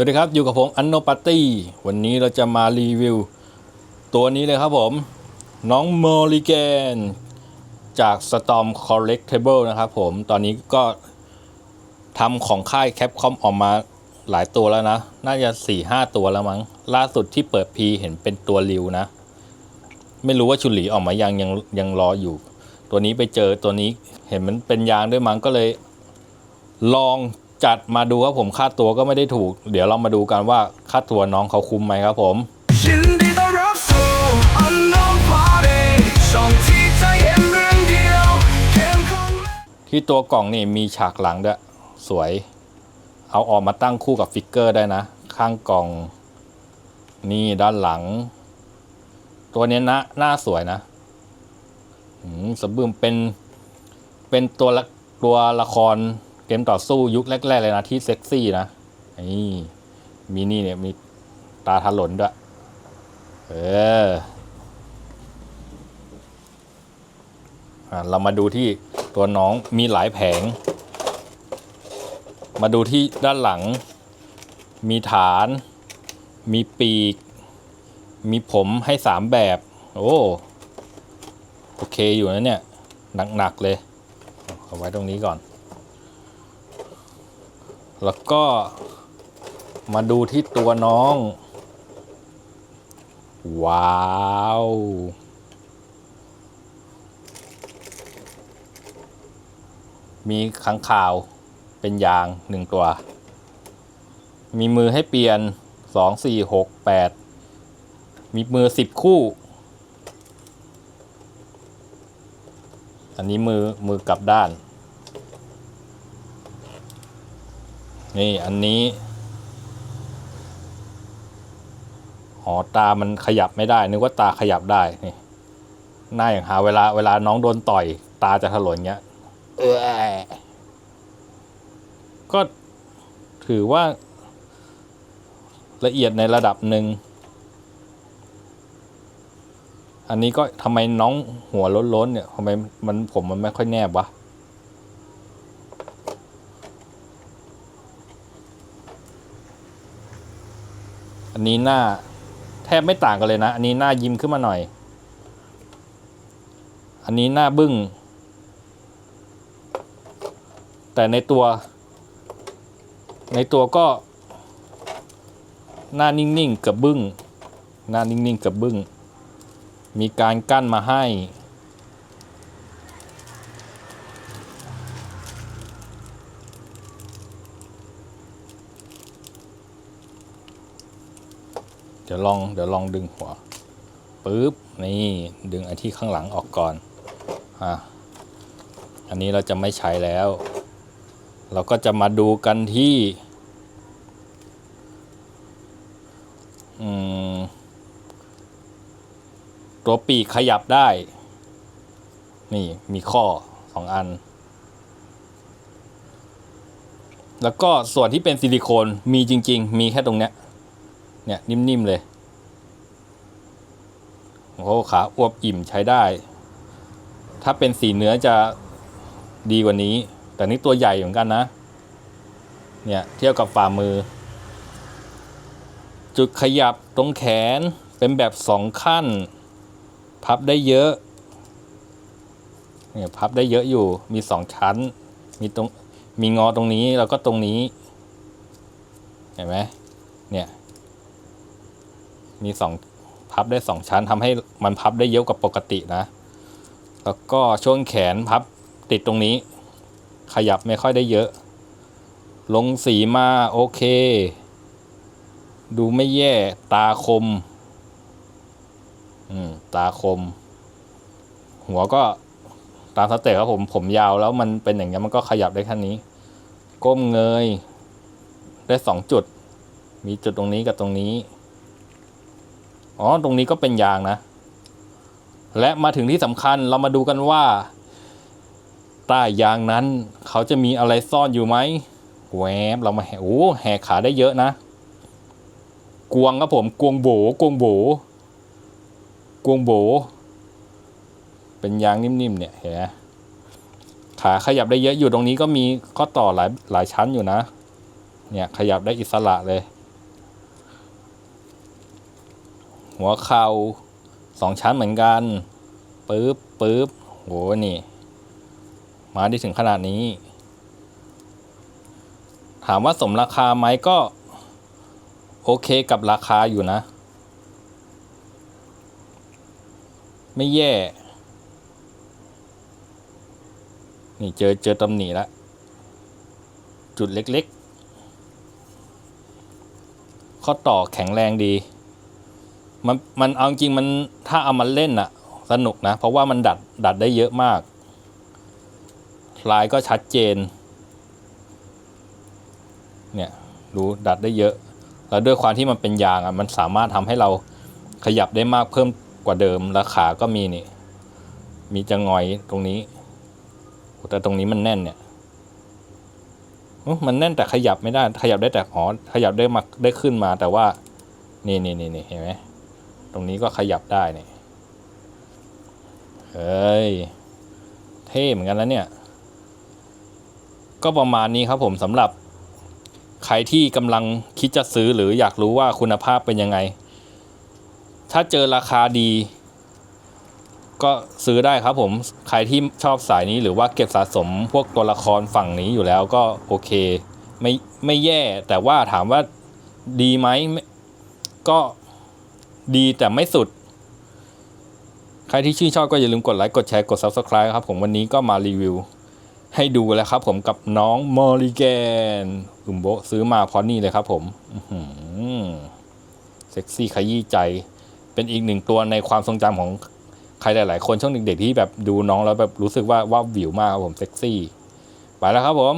สวัสดีครับ อยู่กับผมอันโนปาร์ตี้วันนี้เราจะมารีวิว ตัวนี้เลยครับผม น้องโมลิแกนจาก Storm Collectible นะครับผม ตอนนี้ก็ทำของค่ายแคปคอมออกมาหลายตัวแล้วนะ น่าจะ4ี่ห้าตัวแล้วมั้ง ล่าสุดที่เปิดพีเห็นเป็นตัวริวนะ ไม่รู้ว่าชุนหลีออกมายังยังยังรออยู่ ตัวนี้ไปเจอตัวนี้เห็นมันเป็นยางด้วยมั้งก็เลยลอง จัดมาดูครับผมค่าตัวก็ไม่ได้ถูก เดี๋ยวเรามาดูกันว่าค่าตัวน้องเขาคุ้มไหมครับผมยินดีต้อนรับสู่ Unknown Party ช่องที่ใจเห็นเรื่อตัวกล่องนี่มีฉากหลังด้วยสวย เอาออกมาตั้งคู่กับฟิกเกอร์ได้นะ ข้างกล่องนี่ด้านหลัง ตัวนี้นะหน้าสวยนะอืมสะบึมเป็นเป็นตัวละตัวละคร เกมต่อสู้ยุคแรก ๆ เลยนะที่เซ็กซี่นะนี่มีนี่เนี่ยมีตาถลนด้วย เออเรามาดูที่ตัวน้องมีหลายแผง มาดูที่ด้านหลัง มีฐาน มีปีก มีผมให้สามแบบ โอ้โอเคอยู่นะเนี่ย หนัก ๆ เลย เอาไว้ตรงนี้ก่อน แล้วก็มาดูที่ตัวน้อง ว้าว มีขังข่าวเป็นยางหนึ่งตัว มีมือให้เปลี่ยนสองสี่หกแปดมีมือสิบคู่ อันนี้มือมือกลับด้าน นี่อันนี้อ๋อตามันขยับไม่ได้ นึกว่าตาขยับได้นี่หน้าอย่างหาเวลาเวลาน้องโดนต่อย ตาจะถลนเงี้ยเออก็ถือว่าละเอียดในระดับหนึ่ง อันนี้ก็ทำไมน้องหัวล้นๆเนี่ยทำไมมันผมมันไม่ค่อยแนบวะ อันนี้หน้าแทบไม่ต่างกันเลยนะ อันนี้หน้ายิ้มขึ้นมาหน่อย อันนี้หน้าบึ้ง แต่ในตัว ในตัวก็ หน้านิ่งๆกับบึ้ง หน้านิ่งๆกับบึ้ง มีการกั้นมาให้ เดี๋ยวลองเดี๋ยวลองดึงหัวปึ๊บนี่ดึงไอ้ที่ข้างหลังออกก่อนอะอันนี้เราจะไม่ใช้แล้ว เราก็จะมาดูกันที่ตัวปีกขยับได้ นี่มีข้อสองอัน แล้วก็ส่วนที่เป็นซิลิโคนมีจริง ๆ มีแค่ตรงเนี้ย เนี่ยนิ่ม ๆ เลยโอ้โหขาอวบอิ่มใช้ได้ ถ้าเป็นสีเนื้อจะดีกว่านี้ แต่นี่ตัวใหญ่เหมือนกันนะ เนี่ย เทียบกับฝ่ามือ จุดขยับตรงแขนเป็นแบบสองขั้น พับได้เยอะ เนี่ยพับได้เยอะอยู่ มีสองชั้น มีตรง มีงอตรงนี้แล้วก็ตรงนี้ เห็นไหมเนี่ย มีสองพับได้สองชั้นทำให้มันพับได้เยอะกว่าปกตินะ แล้วก็ช่วงแขนพับติดตรงนี้ ขยับไม่ค่อยได้เยอะ ลงสีมาโอเค ดูไม่แย่ตาคม อืม ตาคม หัวก็ตามสเต็ปครับผมผมยาวแล้วมันเป็นอย่างเงี้มันก็ขยับได้แค่นี้ ก้มเงย ได้สองจุด มีจุดตรงนี้กับตรงนี้ อ๋อ ตรงนี้ก็เป็นยางนะ และมาถึงที่สำคัญเรามาดูกันว่า ใต้ยางนั้น เขาจะมีอะไรซ่อนอยู่ไหมแหวบเรามาแหโอ้แหกขาได้เยอะนะ กวงครับผมกวงโบกวงโบกวงโบ เป็นยางนิ่มๆเนี่ยเห็นไหมขาขยับได้เยอะอยู่ตรงนี้ก็มีข้อต่อหลายหลายชั้นอยู่นะ เนี่ยขยับได้อิสระเลย หัวเข่าสองชั้นเหมือนกันปึ๊บปึ๊บโหนี่ มาได้ถึงขนาดนี้ ถามว่าสมราคาไหมก็ โอเคกับราคาอยู่นะ ไม่แย่ นี่เจอเจอตำหนิแล้วจุดเล็กๆ ข้อต่อแข็งแรงดี มันมันเอาจริงมันถ้าเอามาเล่นอะสนุกนะ เพราะว่ามันดัดดัดได้เยอะมากลายก็ชัดเจน เนี่ยดูดัดได้เยอะ แล้วด้วยความที่มันเป็นยางอะมันสามารถทำให้เราขยับได้มากเพิ่มกว่าเดิมราคาก็มีนี่ มีจะงอยตรงนี้แต่ตรงนี้มันแน่นเนี่ยมันแน่นแต่ขยับไม่ได้ ขยับได้แต่อ๋อขยับได้มาได้ขึ้นมาแต่ว่า นี่นี่นี่เห็นไหม ตรงนี้ก็ขยับได้เนี่ยเฮ้ย เท่เหมือนกันแล้วเนี่ย ก็ประมาณนี้ครับผมสำหรับ ใครที่กำลังคิดจะซื้อหรืออยากรู้ว่าคุณภาพเป็นยังไง ถ้าเจอราคาดี ก็ซื้อได้ครับผม ใครที่ชอบสายนี้หรือว่าเก็บสะสมพวกตัวละครฝั่งนี้อยู่แล้วก็โอเค ไม่ไม่แย่ แต่ว่าถามว่าดีไหมก็ ดีแต่ไม่สุด ใครที่ชื่นชอบก็อย่าลืมกดไลค์กดแชร์กด Subscribe ครับ ผมวันนี้ก็มารีวิว ให้ดูแล้วครับ ผมกับน้องมอริแกนอุมโบซื้อมาพราะนี่เลยครับ ผมเซ็กซี่ขยี้ใจ เป็นอีกหนึ่งตัวในความทรงจำของใครหลาย ๆ คนช่วงเด็ก ๆ ที่แบบดูน้องแล้วแบบรู้สึกว่าว่าวิวมากครับผมเซ็กซี่ ไปแล้วครับผม